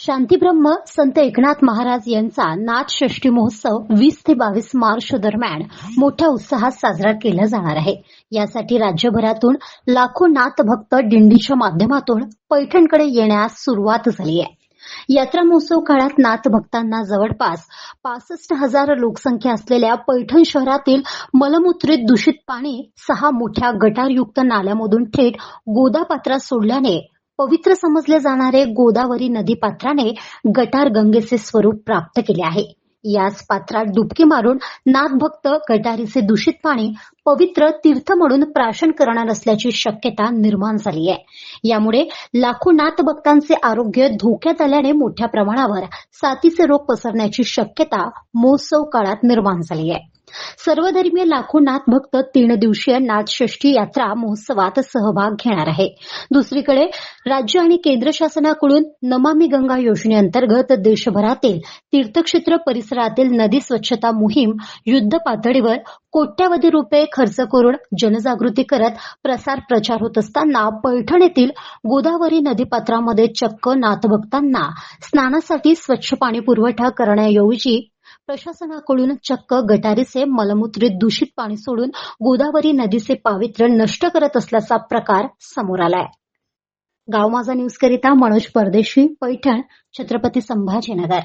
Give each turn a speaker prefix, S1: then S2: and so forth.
S1: शांतीब्रह्म संत एकनाथ महाराज यांचा नाथ षष्ठी महोत्सव वीस ते बावीस मार्च दरम्यान मोठ्या उत्साहात साजरा केला जाणार आहे. यासाठी राज्यभरातून लाखो नाथ भक्त दिंडीच्या माध्यमातून पैठणकडे येण्यास सुरुवात झाली आहे. यात्रा महोत्सव काळात नाथ भक्तांना जवळपास पासष्ट हजार लोकसंख्या असलेल्या पैठण शहरातील मलमूत्रित दूषित पाणी सहा मोठ्या गटारयुक्त नाल्यामधून थेट गोदापात्रात सोडल्याने पवित्र समजले जाणारे गोदावरी नदी पात्राने गटार गंगेचे स्वरूप प्राप्त केले आहे. याच पात्रात डुबकी मारून नाथभक्त गटारीचे दूषित पाणी पवित्र तीर्थ म्हणून प्राशन करणार असल्याची शक्यता निर्माण झाली आहे. यामुळे लाखो नाथभक्तांचे आरोग्य धोक्यात आल्याने मोठ्या प्रमाणावर साथीचे रोग पसरण्याची शक्यता महोत्सव काळात निर्माण झाली आहे. सर्वधर्मीय लाखो नाथ भक्त तीन दिवसीय नाथषष्ठी यात्रा महोत्सवात सहभाग घेणार आहे. दुसरीकडे राज्य आणि केंद्र शासनाकडून नमामि गंगा योजनेअंतर्गत देशभरातील तीर्थक्षेत्र परिसरातील नदी स्वच्छता मोहीम युद्ध पातळीवर कोट्यावधी रुपये खर्च करून जनजागृती करत प्रसार प्रचार होत असताना पैठण येथील गोदावरी नदीपात्रामध्ये चक्क नाथभक्तांना स्नानासाठी स्वच्छ पाणी पुरवठा करण्याऐवजी प्रशासनाकडून चक्क गटारीचे मलमूत्र दूषित पाणी सोडून गोदावरी नदीचे पावित्र्य नष्ट करत असल्याचा प्रकार समोर आलाय. गाव माझा न्यूज करिता मनोज परदेशी पैठण छत्रपती संभाजीनगर.